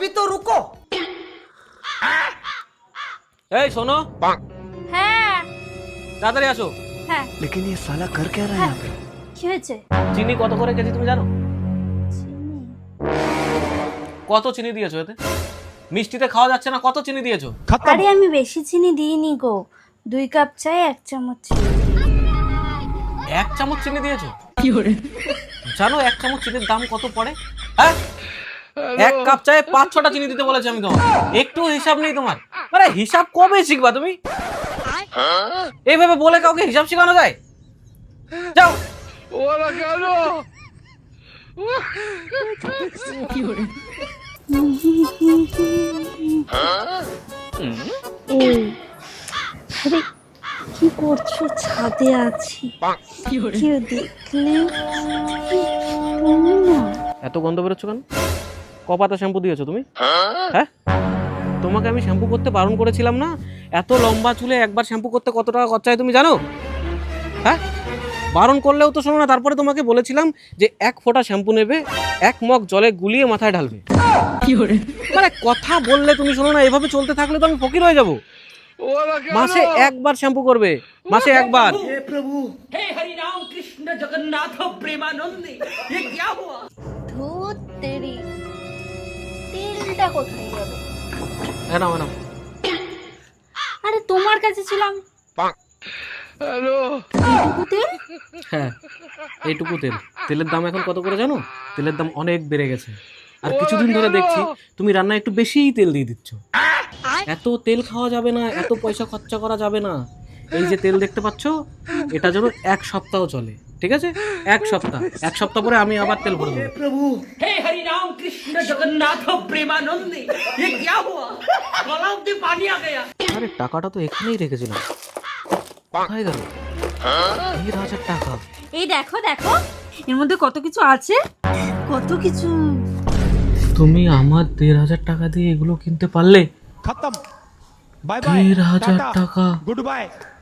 अभी तो रुको এই শোনো হ্যাঁ তাড়াতাড়ি আসো হ্যাঁ लेकिन ये साला कर क्या रहा है यहाँ पे কি হয়েছে চিনি কত করে কেজি তুমি জানো চিনি কত চিনি দিয়েছো এতে মিষ্টিতে খাওয়া যাচ্ছে না কত চিনি দিয়েছো আরে আমি বেশি চিনি দিইনি গো দুই কাপ চাই এক চামচ চিনি এক চামচ চিনি দিয়েছো জানো এক চামচ চিনির দাম কত পড়ে হ্যাঁ এক কাপ চায়ে পাঁচ ছটা চিনি দিতে বলেছি আমি তোমার একটু হিসাব নেই তোমার। মানে হিসাব কবে শিখবা তুমি? এইভাবে বলে কাউকে হিসাব শেখানো যায়? যাও। এই আরে কি করছ ছাদে আছি? কেউ দেখলে? তুমি না। এত গন্ধ বেরোচ্ছ কেন? কপাতা শ্যাম্পু দিয়েছ তুমি? হ্যাঁ? তোমাকে আমি শ্যাম্পু করতে বারণ করেছিলাম না? এত লম্বা চুলে একবার শ্যাম্পু করতে কত টাকা খরচা হয় তুমি জানো? হ্যাঁ? বারণ করলেও তো শোনো না তারপরে তোমাকে বলেছিলাম যে এক ফোঁটা শ্যাম্পু নেবে এক মগ জলে গুলিয়ে মাথায় ঢালবে। মানে কথা বললে তুমি শোনো না এভাবে চলতে থাকলে তো আমি ফকির হয়ে যাব। মাসে একবার শ্যাম্পু করবে মাসে একবার। প্রভু! হে হরি রাম কৃষ্ণ জগন্নাথ প্রেমানন্দে ধুত তেরি। তেলটা কোথায় গেল হ্যাঁ না ম্যাডাম আরে তোমার কাছে ছিলাম। এইটুকু তেল? হ্যাঁ এইটুকু তেল। তেলের দাম এখন কত করে জানো? তেলের দাম অনেক বেড়ে গেছে। আর কিছুদিন ধরে দেখছি তুমি রান্নায় একটু বেশিই তেল দিয়ে দিচ্ছ। এত তেল খাওয়া যাবে না এত পয়সা খরচা করা যাবে না। এই যে তেল দেখতে পাচ্ছ এটা যেন এক সপ্তাহ চলে। ঠিক আছে? এক সপ্তাহ। এক সপ্তাহ পরে আমি আবার তেল ভরে দেবো। প্রভু। হে হরি রাম কৃষ্ণ জগন্নাথ প্রেমানন্দে এ কিয়া হুয়া? গলা অবধি পানি আ गया আরে টাকাটা তো এখানেই রেখেছিলাম। কোথায় গেল? এই হাজার টাকা। এই দেখো দেখো। এর মধ্যে কত কিছু আছে? কত কিছু? তুমি আমার দেড় হাজার টাকা দিয়ে এগুলো কিনতে পারলে? খতম। বাই বাই দেড় হাজার টাকা। Good bye.